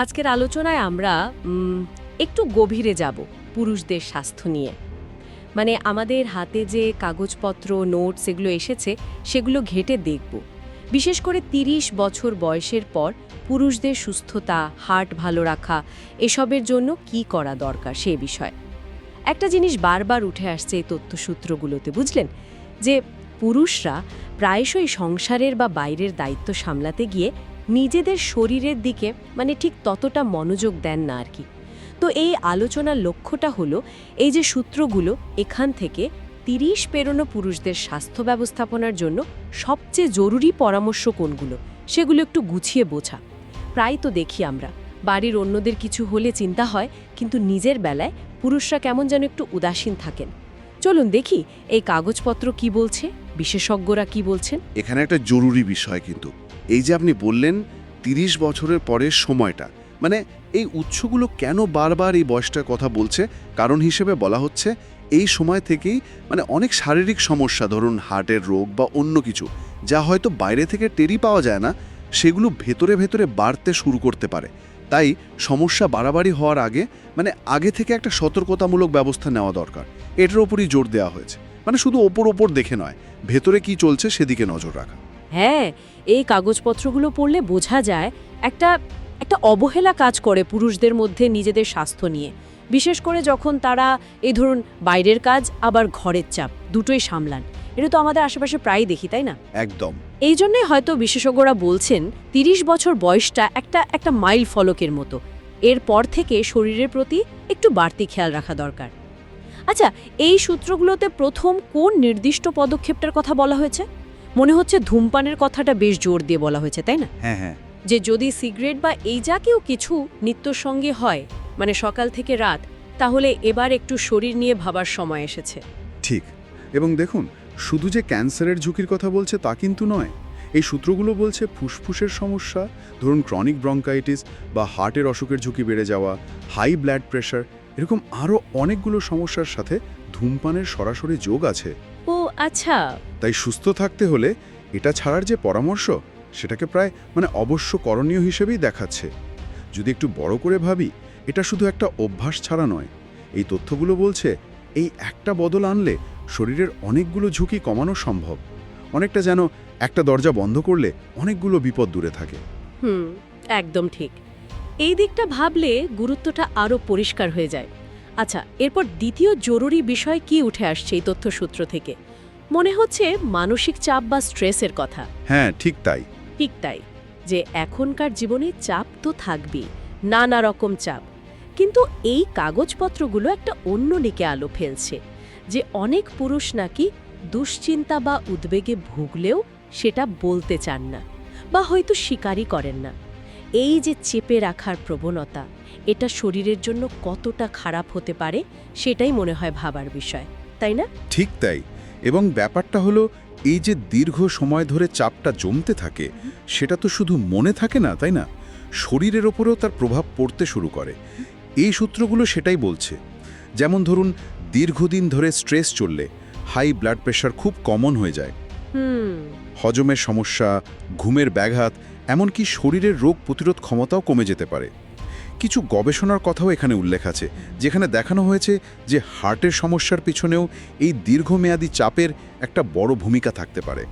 আজকের আলোচনায় আমরা একটু গভীরে যাব পুরুষদের স্বাস্থ্য নিয়ে। মানে আমাদের হাতে যে কাগজপত্র, নোটস এগুলো এসেছে, সেগুলো ঘেটে দেখব। বিশেষ করে ৩০ বছর বয়সের পর পুরুষদের সুস্থতা, হার্ট ভালো রাখা, এসবের জন্য কি করা দরকার সে বিষয়ে। একটা জিনিস বারবার উঠে আসছে এই তথ্যসূত্রগুলোতে, বুঝলেন? যে পুরুষরা প্রায়শই সংসারের বা বাইরের দায়িত্ব সামলাতে গিয়ে নিজেদের শরীরের দিকে মানে ঠিক ততটা মনোযোগ দেন না আর কি। তো এই আলোচনার লক্ষ্যটা হলো, এই যে সূত্রগুলো এখান থেকে তিরিশ পেরোনো পুরুষদের স্বাস্থ্য ব্যবস্থাপনার জন্য সবচেয়ে জরুরি পরামর্শ কোনগুলো, সেগুলো একটু গুছিয়ে বোঝা। প্রায় তো দেখি আমরা, বাড়ির অন্যদের কিছু হলে চিন্তা হয়, কিন্তু নিজের বেলায় পুরুষরা কেমন যেন একটু উদাসীন থাকেন। চলুন দেখি এই কাগজপত্র কি বলছে, বিশেষজ্ঞরা কি বলছেন? এখানে একটা জরুরি বিষয় কিন্তু এই যে আপনি বললেন তিরিশ বছরের পরের সময়টা মানে এই উৎসগুলো কেন বারবার এই বয়সটার কথা বলছে? কারণ হিসেবে বলা হচ্ছে এই সময় থেকেই মানে অনেক শারীরিক সমস্যা, ধরুন হার্টের রোগ বা অন্য কিছু, যা হয়তো বাইরে থেকে টেরি পাওয়া যায় না, সেগুলো ভেতরে ভেতরে বাড়তে শুরু করতে পারে। তাই সমস্যা বাড়াবাড়ি হওয়ার আগে মানে আগে থেকে একটা সতর্কতামূলক ব্যবস্থা নেওয়া দরকার। এটার ওপরই জোর দেওয়া হয়েছে। মানে শুধু ওপর ওপর দেখে নয়, ভেতরে কি চলছে সেদিকে নজর রাখা। হ্যাঁ এই কাগজপত্রগুলো পড়লে বোঝা যায় একটা একটা অবহেলা কাজ করে পুরুষদের মধ্যে নিজেদের স্বাস্থ্য নিয়ে। বিশেষ করে যখন তারা এই ধরুন বাইরের কাজ আবার ঘরের চাপ দুটোই সামলান। এটা তো আমাদের আশেপাশে প্রায়ই দেখি তাই না? একদম। এই জন্যই হয়তো বিশেষজ্ঞরা বলছেন তিরিশ বছর বয়সটা একটা একটা মাইল ফলকের মতো। এরপর থেকে শরীরের প্রতি একটু বাড়তি খেয়াল রাখা দরকার। আচ্ছা এই সূত্রগুলোতে প্রথম কোন নির্দিষ্ট পদক্ষেপটার কথা বলা হয়েছে? মনে হচ্ছে ধূমপানের কথাটা বেশ জোর দিয়ে বলা হয়েছে তাই না? হ্যাঁ হ্যাঁ। যে যদি সিগারেট বা এই জাতীয় কিছু নিত্যর সঙ্গে হয় মানে সকাল থেকে রাত তাহলে এবার একটু শরীর নিয়ে ভাবার সময় এসেছে। ঠিক। এবং দেখুন শুধু যে ক্যান্সারের ঝুঁকির কথা বলছে তা কিন্তু নয়। এই সূত্রগুলো বলছে ফুসফুসের সমস্যা ধরুন ক্রনিক ব্রঙ্কাইটিস বা হার্টের অসুখের ঝুঁকি বেড়ে যাওয়া হাই ব্লাড প্রেশার এরকম আরও অনেকগুলো সমস্যার সাথে ধূমপানের সরাসরি যোগ আছে। ও আচ্ছা। তাই সুস্থ থাকতে হলে এটা ছাড়ার যে পরামর্শ সেটাকে প্রায় মানে অবশ্য করণীয় হিসেবেই দেখাচ্ছে। যদি একটু বড় করে ভাবি এটা শুধু একটা অভ্যাস ছাড়া নয়। এই তথ্যগুলো বলছে এই একটা বদল আনলে শরীরের অনেকগুলো ঝুঁকি কমানো সম্ভব। অনেকটা যেন একটা দরজা বন্ধ করলে অনেকগুলো বিপদ দূরে থাকে। হুম একদম ঠিক। এই দিকটা ভাবলে গুরুত্বটা আরও পরিষ্কার হয়ে যায়। আচ্ছা এরপর দ্বিতীয় জরুরি বিষয় কি উঠে আসছে এই তথ্যসূত্র থেকে? মনে হচ্ছে মানসিক চাপ বা স্ট্রেসের কথা। হ্যাঁ ঠিক তাই। ঠিক তাই যে এখনকার জীবনে চাপ তো থাকবেই নানা রকম চাপ। কিন্তু এই কাগজপত্রগুলো একটা অন্য দিকে আলো ফেলছে যে অনেক পুরুষ নাকি দুশ্চিন্তা বা উদ্বেগে ভুগলেও সেটা বলতে চান না বা হয়তো স্বীকারই করেন না। এই যে চেপে রাখার প্রবণতা এটা শরীরের জন্য কতটা খারাপ হতে পারে সেটাই মনে হয় ভাবার বিষয় তাই না? ঠিক তাই এবং ব্যাপারটা হলো এই যে দীর্ঘ সময় ধরে চাপটা জমতে থাকে সেটা তো শুধু মনে থাকে না তাই না? শরীরের ওপরেও তার প্রভাব পড়তে শুরু করে। এই সূত্রগুলো সেটাই বলছে। যেমন ধরুন দীর্ঘদিন ধরে স্ট্রেস চললে হাই ব্লাড প্রেশার খুব কমন হয়ে যায়। হজমের সমস্যা ঘুমের ব্যাঘাত এমনকি শরীরের রোগ প্রতিরোধ ক্ষমতাও কমে যেতে পারে। কিছু গবেষণার কথাও এখানে উল্লেখ আছে যেখানে দেখানো হয়েছে যে হার্টের সমস্যার পিছনেও এই দীর্ঘমেয়াদী চাপের একটা বড় ভূমিকা থাকতে পারে।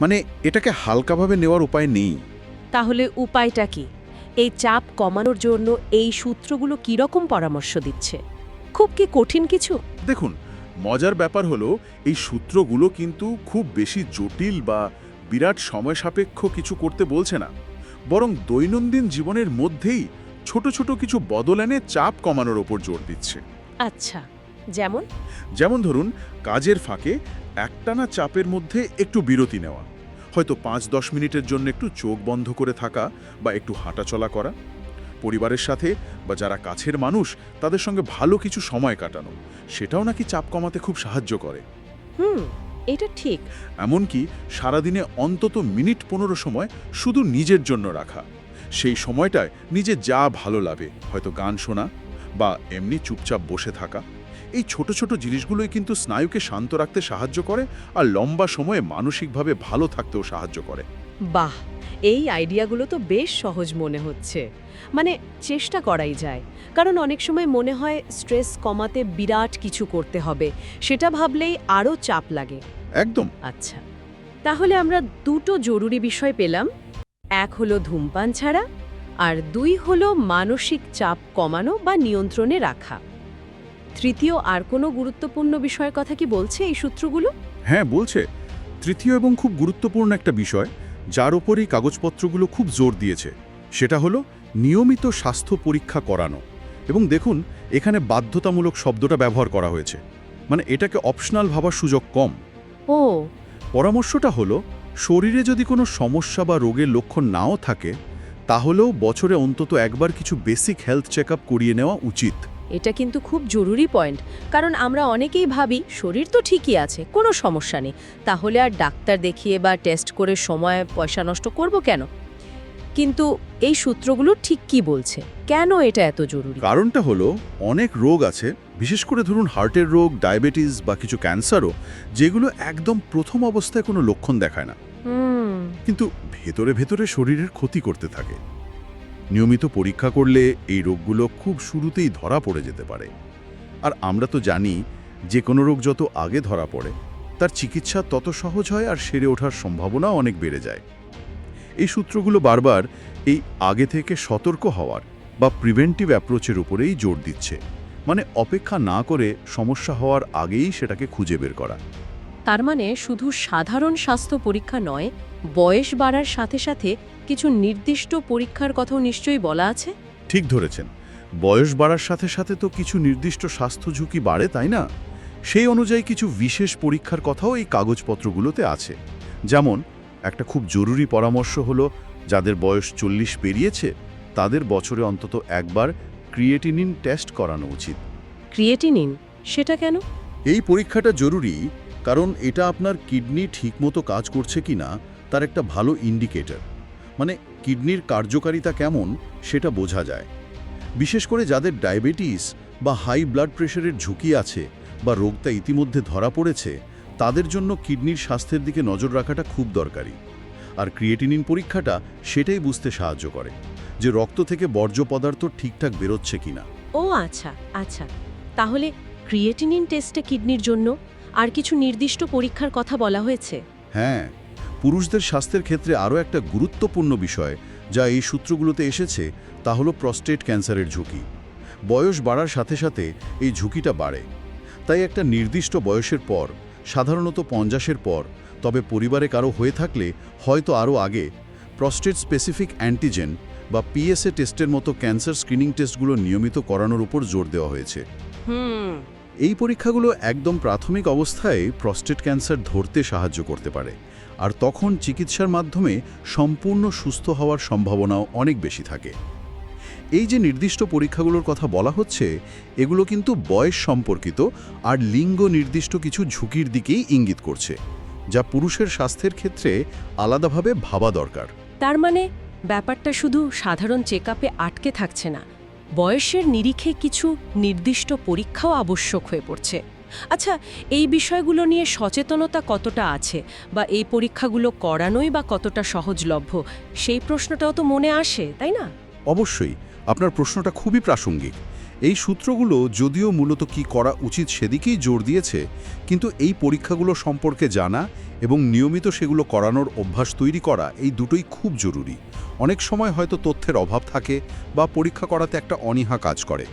মানে এটাকে হালকাভাবে নেওয়ার উপায় নেই। তাহলে উপায়টা কি? এই চাপ কমানোর জন্য এই সূত্রগুলো কীরকম পরামর্শ দিচ্ছে? খুব কি কঠিন কিছু? দেখুন মজার ব্যাপার হলো এই সূত্রগুলো কিন্তু খুব বেশি জটিল বা বিরাট সময় সাপেক্ষ কিছু করতে বলছে না বরং দৈনন্দিন জীবনের মধ্যেই ছোট ছোট কিছু বদল এনে চাপ কমানোর ওপর জোর দিচ্ছে। আচ্ছা যেমন? যেমন ধরুন কাজের ফাঁকে একটানা চাপের মধ্যে একটু বিরতি নেওয়া হয়তো পাঁচ দশ মিনিটের জন্য একটু চোখ বন্ধ করে থাকা বা একটু হাঁটাচলা করা। পরিবারের সাথে বা যারা কাছের মানুষ তাদের সঙ্গে ভালো কিছু সময় কাটানো সেটাও নাকি চাপ কমাতে খুব সাহায্য করে। হুম এটা ঠিক। এমনকি সারাদিনে অন্তত মিনিট পনেরো সময় শুধু নিজের জন্য রাখা। সেই সময়টায় নিজে যা ভালো লাগে, হয়তো গান শোনা বা এমনি চুপচাপ বসে থাকা। এই ছোট ছোট জিনিসগুলোই কিন্তু স্নায়ুকে শান্ত রাখতে সাহায্য করে আর লম্বা সময়ে মানসিকভাবে ভালো থাকতেও সাহায্য করে। বাহ এই আইডিয়াগুলো তো বেশ সহজ মনে হচ্ছে। মানে চেষ্টা করাই যায় কারণ অনেক সময় মনে হয় স্ট্রেস কমাতে বিরাট কিছু করতে হবে সেটা ভাবলেই আরও চাপ লাগে। একদম। আচ্ছা তাহলে আমরা দুটো জরুরি বিষয় পেলাম এক হলো ধূমপান ছাড়া আর দুই হলো মানসিক চাপ কমানো বা নিয়ন্ত্রণে রাখা। তৃতীয় আর কোনো গুরুত্বপূর্ণ বিষয়ের কথা কি বলছে এই সূত্রগুলো? হ্যাঁ বলছে। তৃতীয় এবং খুব গুরুত্বপূর্ণ একটা বিষয় যার ওপরই কাগজপত্রগুলো খুব জোর দিয়েছে। সেটা হলো নিয়মিত স্বাস্থ্য পরীক্ষা করানো। এবং দেখুন এখানে বাধ্যতামূলক শব্দটা ব্যবহার করা হয়েছে। মানে এটাকে অপশনাল ভাবার সুযোগ কম। ও। পরামর্শটা হলো শরীরে যদি কোনো সমস্যা বা রোগের লক্ষণ নাও থাকে তাহলেও বছরে অন্তত একবার কিছু বেসিক হেলথ চেক করিয়ে নেওয়া উচিত। এটা কিন্তু খুব জরুরি পয়েন্ট কারণ আমরা অনেকেই ভাবি শরীর তো ঠিকই আছে কোনো সমস্যা নেই তাহলে আর ডাক্তার দেখিয়ে বা টেস্ট করে সময় পয়সা নষ্ট করব কেন? কিন্তু এই সূত্রগুলো ঠিক কি বলছে? কেন এটা এত জরুরি? কারণটা হলো অনেক রোগ আছে বিশেষ করে ধরুন হার্টের রোগ ডায়াবেটিস বা কিছু ক্যান্সারও যেগুলো একদম প্রথম অবস্থায় কোনো লক্ষণ দেখায় না। কিন্তু ভেতরে ভেতরে শরীরের ক্ষতি করতে থাকে। নিয়মিত পরীক্ষা করলে এই রোগগুলো খুব শুরুতেই ধরা পড়ে যেতে পারে। আর আমরা তো জানি, যে কোনো রোগ যত আগে ধরা পড়ে, তার চিকিৎসা তত সহজ হয় আর সেরে ওঠার সম্ভাবনাও অনেক বেড়ে যায়। এই সূত্রগুলো বারবার এই আগে থেকে সতর্ক হওয়ার বা প্রিভেন্টিভ অ্যাপ্রোচের উপরেই জোর দিচ্ছে। মানে অপেক্ষা না করে সমস্যা হওয়ার আগেই সেটাকে খুঁজে বের করা। তার মানে শুধু সাধারণ স্বাস্থ্য পরীক্ষা নয় বয়স বাড়ার সাথে সাথে কিছু নির্দিষ্ট পরীক্ষার কথাও নিশ্চয়ই বলা আছে? ঠিক ধরেছেন। বয়স বাড়ার সাথে সাথে তো কিছু নির্দিষ্ট স্বাস্থ্য ঝুঁকি বাড়ে তাই না? সেই অনুযায়ী কিছু বিশেষ পরীক্ষার কথাও এই কাগজপত্রগুলোতে আছে। যেমন একটা খুব জরুরি পরামর্শ হলো যাদের বয়স চল্লিশ পেরিয়েছে তাদের বছরে অন্তত একবার ক্রিয়েটিনিন টেস্ট করানো উচিত। ক্রিয়েটিনিন? সেটা কেন? এই পরীক্ষাটা জরুরি কারণ এটা আপনার কিডনি ঠিকমতো কাজ করছে কিনা তার একটা ভালো ইন্ডিকেটর মানে কিডনির কার্যকারিতা কেমন সেটা বোঝা যায়। বিশেষ করে যাদের ডায়াবেটিস বা হাই ব্লাড প্রেশারের ঝুঁকি আছে বা রোগটা ইতিমধ্যে ধরা পড়েছে তাদের জন্য কিডনির স্বাস্থ্যের দিকে নজর রাখাটা খুব দরকারি। আর ক্রিয়েটিনিন পরীক্ষাটা সেটাই বুঝতে সাহায্য করে যে রক্ত থেকে বর্জ্য পদার্থ ঠিকঠাক বেরোচ্ছে কিনা। ও আচ্ছা আচ্ছা। তাহলে ক্রিয়েটিনিন টেস্টে কিডনির জন্য আর কিছু নির্দিষ্ট পরীক্ষার কথা বলা হয়েছে? হ্যাঁ। পুরুষদের স্বাস্থ্যের ক্ষেত্রে আরও একটা গুরুত্বপূর্ণ বিষয় যা এই সূত্রগুলোতে এসেছে, তা হলো প্রস্টেট ক্যান্সারের ঝুঁকি। বয়স বাড়ার সাথে সাথে এই ঝুঁকিটা বাড়ে। তাই একটা নির্দিষ্ট বয়সের পর, সাধারণত পঞ্চাশের পর, তবে পরিবারে কারও হয়ে থাকলে হয়তো আরও আগে প্রস্টেট স্পেসিফিক অ্যান্টিজেন বা পিএসএ টেস্টের মতো ক্যান্সার স্ক্রিনিং টেস্টগুলো নিয়মিত করানোর উপর জোর দেওয়া হয়েছে। হুম। এই পরীক্ষাগুলো একদম প্রাথমিক অবস্থায় প্রস্টেট ক্যান্সার ধরতে সাহায্য করতে পারে। আর তখন চিকিৎসার মাধ্যমে সম্পূর্ণ সুস্থ হওয়ার সম্ভাবনাও অনেক বেশি থাকে। এই যে নির্দিষ্ট পরীক্ষাগুলোর কথা বলা হচ্ছে, এগুলো কিন্তু বয়স সম্পর্কিত আর লিঙ্গ নির্দিষ্ট কিছু ঝুঁকির দিকেই ইঙ্গিত করছে, যা পুরুষের স্বাস্থ্যের ক্ষেত্রে আলাদাভাবে ভাবা দরকার। তার মানে ব্যাপারটা শুধু সাধারণ চেকআপে আটকে থাকছে না বয়সের নিরিখে কিছু নির্দিষ্ট পরীক্ষাও আবশ্যক হয়ে পড়ছে। আচ্ছা এই বিষয়গুলো নিয়ে সচেতনতা কতটা আছে বা এই পরীক্ষাগুলো করানোই বা কতটা সহজলভ্য, সেই প্রশ্নটাও তো মনে আসে, তাই না? অবশ্যই, আপনার প্রশ্নটা খুবই প্রাসঙ্গিক। এই সূত্রগুলো যদিও মূলত কি করা উচিত সেদিকেই জোর দিয়েছে, কিন্তু এই পরীক্ষাগুলো সম্পর্কে জানা এবং নিয়মিত সেগুলো করানোর অভ্যাস তৈরি করা এই দুটোই খুব জরুরি। অনেক সময় হয়তো তথ্যের অভাব থাকে বা পরীক্ষা করাতে একটা অনীহা কাজ করে।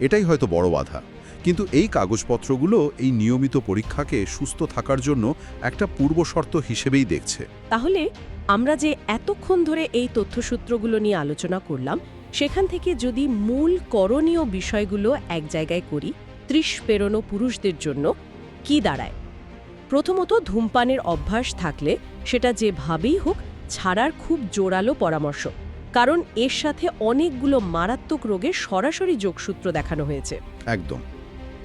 এটাই হয়তো বড় বাধা। কিন্তু এই কাগজপত্রগুলো এই নিয়মিত পরীক্ষাকে সুস্থ থাকার জন্য একটা পূর্বশর্ত হিসেবেই দেখছে। তাহলে আমরা যে এতক্ষণ ধরে এই তথ্যসূত্রগুলো নিয়ে আলোচনা করলাম সেখান থেকে যদি মূল করণীয় বিষয়গুলো এক জায়গায় করি ত্রিশ পেরোনো পুরুষদের জন্য কি দাঁড়ায়? প্রথমত ধূমপানের অভ্যাস থাকলে সেটা যেভাবেই হোক ছাড়ার খুব জোরালো পরামর্শ কারণ এর সাথে অনেকগুলো মারাত্মক রোগের সরাসরি যোগসূত্র দেখানো হয়েছে। একদম।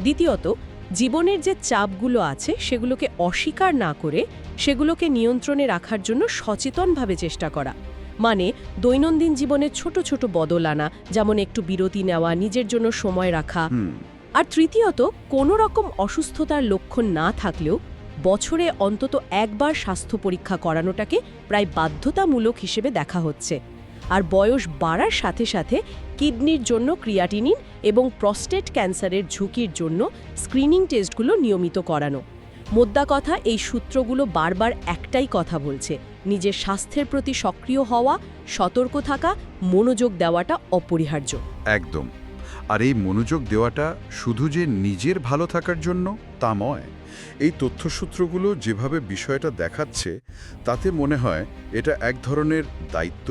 দ্বিতীয়ত জীবনের যে চাপগুলো আছে সেগুলোকে অস্বীকার না করে সেগুলোকে নিয়ন্ত্রণে রাখার জন্য সচেতনভাবে চেষ্টা করা। মানে দৈনন্দিন জীবনে ছোট ছোট বদল আনা যেমন একটু বিরতি নেওয়া নিজের জন্য সময় রাখা। আর তৃতীয়ত কোনো রকম অসুস্থতার লক্ষণ না থাকলেও বছরে অন্তত একবার স্বাস্থ্য পরীক্ষা করানোটাকে প্রায় বাধ্যতামূলক হিসেবে দেখা হচ্ছে। আর বয়স বাড়ার সাথে সাথে কিডনির জন্য ক্রিয়াটিনিন এবং প্রস্টেট ক্যান্সারের ঝুঁকির জন্য স্ক্রিনিং টেস্টগুলো নিয়মিত করানো। মোদ্দা কথা এই সূত্রগুলো বারবার একটাই কথা বলছে নিজের স্বাস্থ্যের প্রতি সক্রিয় হওয়া সতর্ক থাকা মনোযোগ দেওয়াটা অপরিহার্য। একদম। আর এই মনোযোগ দেওয়াটা শুধু যে নিজের ভালো থাকার জন্য তা নয় এই তথ্যসূত্রগুলো যেভাবে বিষয়টা দেখাচ্ছে তাতে মনে হয় এটা এক ধরনের দায়িত্ব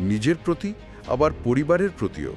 নিজের প্রতি আবার পরিবারের প্রতিও।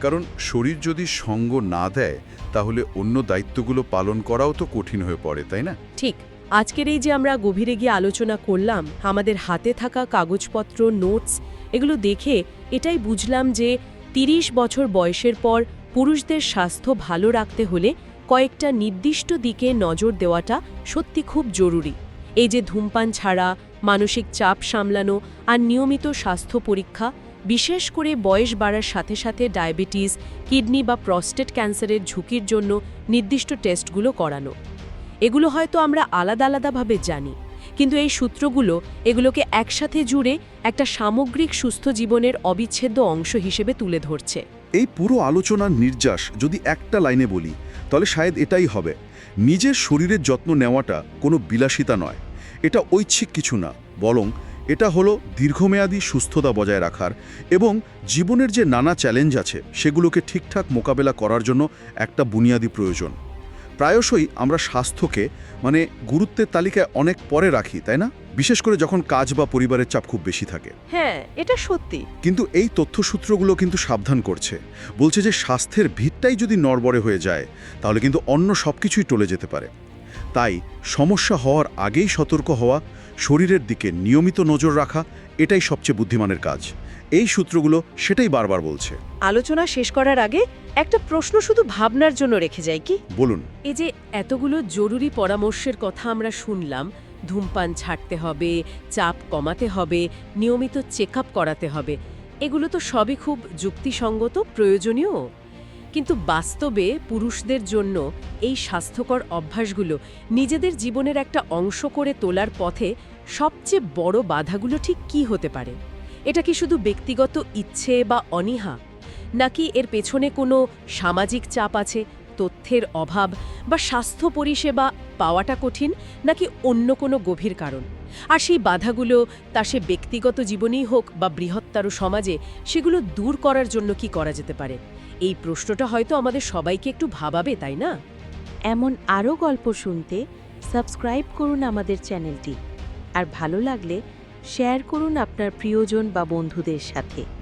কারণ শরীর যদি সঙ্গ না দেয় তাহলে অন্য দায়িত্বগুলো পালন করাও তো কঠিন হয়ে পড়ে তাই না? ঠিক। আজকের এই যে আমরা গভীরে গিয়ে আলোচনা করলাম, আমাদের হাতে থাকা কাগজপত্র নোটস এগুলো দেখে এটাই বুঝলাম যে ৩০ বছর বয়সের পর পুরুষদের স্বাস্থ্য ভালো রাখতে হলে কয়েকটা নির্দিষ্ট দিকে নজর দেওয়াটা সত্যি খুব জরুরি। এই যে ধূমপান ছাড়া, মানসিক চাপ সামলানো আর নিয়মিত স্বাস্থ্য পরীক্ষা, বিশেষ করে বয়স বাড়ার সাথে সাথে ডায়াবেটিস, কিডনি বা প্রস্টেট ক্যান্সারের ঝুঁকির জন্য নির্দিষ্ট টেস্টগুলো করানো। এগুলো হয়তো আমরা আলাদা আলাদাভাবে জানি, কিন্তু এই সূত্রগুলো এগুলোকে একসাথে জুড়ে একটা সামগ্রিক সুস্থ জীবনের অবিচ্ছেদ্য অংশ হিসেবে তুলে ধরছে। এই পুরো আলোচনার নির্যাস যদি একটা লাইনে বলি, তাহলে শায়দ এটাই হবে, নিজের শরীরের যত্ন নেওয়াটা কোনো বিলাসিতা নয়। এটা ঐচ্ছিক কিছু না, বরং এটা হলো দীর্ঘমেয়াদী সুস্থতা বজায় রাখার এবং জীবনের যে নানা চ্যালেঞ্জ আছে, সেগুলোকে ঠিকঠাক মোকাবেলা করার জন্য একটা বুনিয়াদী প্রয়োজন। প্রায়শই আমরা স্বাস্থ্যকে মানে গুরুত্বের তালিকায় অনেক পরে রাখি তাই না? বিশেষ করে যখন কাজ বা পরিবারের চাপ খুব বেশি থাকে। হ্যাঁ এটা সত্যি। কিন্তু এই তথ্যসূত্রগুলো কিন্তু সাবধান করছে। বলছে যে স্বাস্থ্যের ভিতটাই যদি নড়বড়ে হয়ে যায় তাহলে কিন্তু অন্য সব কিছুই টলে যেতে পারে। তাই সমস্যা হওয়ার আগেই সতর্ক হওয়া শরীরের দিকে নিয়মিত নজর রাখা এটাই সবচেয়ে বুদ্ধিমানের কাজ। এই সূত্রগুলো সেটাই বারবার বলছে। আলোচনা শেষ করার আগে একটা প্রশ্ন শুধু ভাবনার জন্য রেখে যাই কি? বলুন। এই যে এতগুলো জরুরি পরামর্শের কথা আমরা শুনলাম ধূমপান ছাড়তে হবে চাপ কমাতে হবে নিয়মিত চেক করাতে হবে এগুলো তো সবই খুব যুক্তিসঙ্গত প্রয়োজনীয়। কিন্তু বাস্তবে পুরুষদের জন্য এই স্বাস্থ্যকর অভ্যাসগুলো নিজেদের জীবনের একটা অংশ করে তোলার পথে সবচেয়ে বড় বাধাগুলো ঠিক কী হতে পারে? এটা কি শুধু ব্যক্তিগত ইচ্ছে বা অনীহা? নাকি এর পেছনে কোনো সামাজিক চাপ আছে, তথ্যের অভাব বা স্বাস্থ্য পরিষেবা পাওয়াটা কঠিন, নাকি অন্য কোনো গভীর কারণ? আর সেই বাধাগুলো তা সে ব্যক্তিগত জীবনেই হোক বা বৃহত্তর সমাজে, সেগুলো দূর করার জন্য কি করা যেতে পারে? এই প্রশ্নটা হয়তো আমাদের সবাইকে একটু ভাবাবে, তাই না? এমন আরও গল্প শুনতে সাবস্ক্রাইব করুন আমাদের চ্যানেলটি। আর ভালো লাগলে শেয়ার করুন আপনার প্রিয়জন বা বন্ধুদের সাথে।